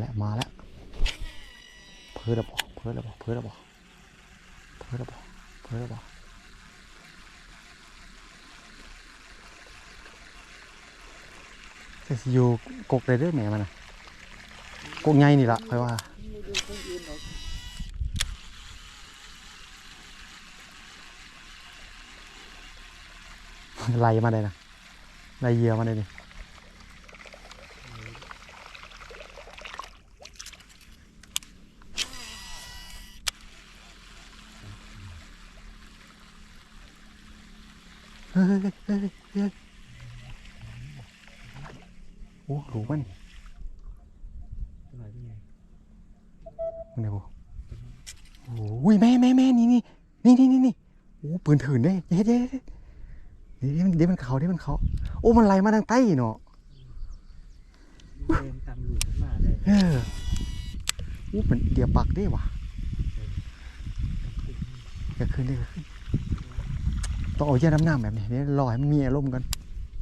แล้วมาแล้วเพิ่ระบอกเพิ่ระบอกเพิ่ระบอกเพิ่ระบอกเพิ่ระบอกแต่สิอยู่กกได้เด้อแม่มันน่ะกกใหญ่นี่ละค่อยว่าไหล่มาได้นะไล่เยื่อมาได้นี่เฮ้ยเฮ้ยเฮ้ยเฮ้ย โอ้หลูมันอยเป็นไงมันไหนบ่โอ้ยแม่แม่แม่นี่นี่นี่นี่นี่นี่โอ้ปืนถืนได้เฮ็ดเฮ็ดเฮ็ดเดี๋ยวมันเดี๋ยวมันเขาเดี๋ยวมันเขาโอ้มันไหลมาทางใต้เนาะเดินตามหลุดขึ้นมาเลยเอออู้เป็นเดียวปักได้ว่ะเกิดขึ้นได้กิดขึ้น ต้องเอาเยี่ยน้ำหน้าแบบนี้เดี๋ยวรอให้มันมีอารมณ์กัน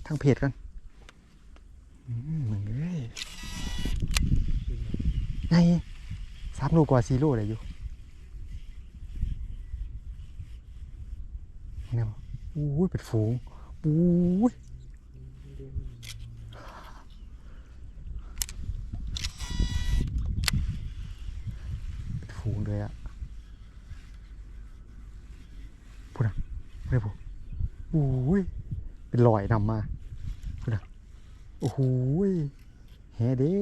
ทางเพจกันมึงเอ้ยไงสามโลกว่าสี่โลได้อยู่เนี่ยอู้ยเป็นฝูงอู้ยเป็นฝูงเลยอะพูดนะพูดนะพูด โอ้ยเป็นรอยนำมาดนะโอ้โหแฮเด้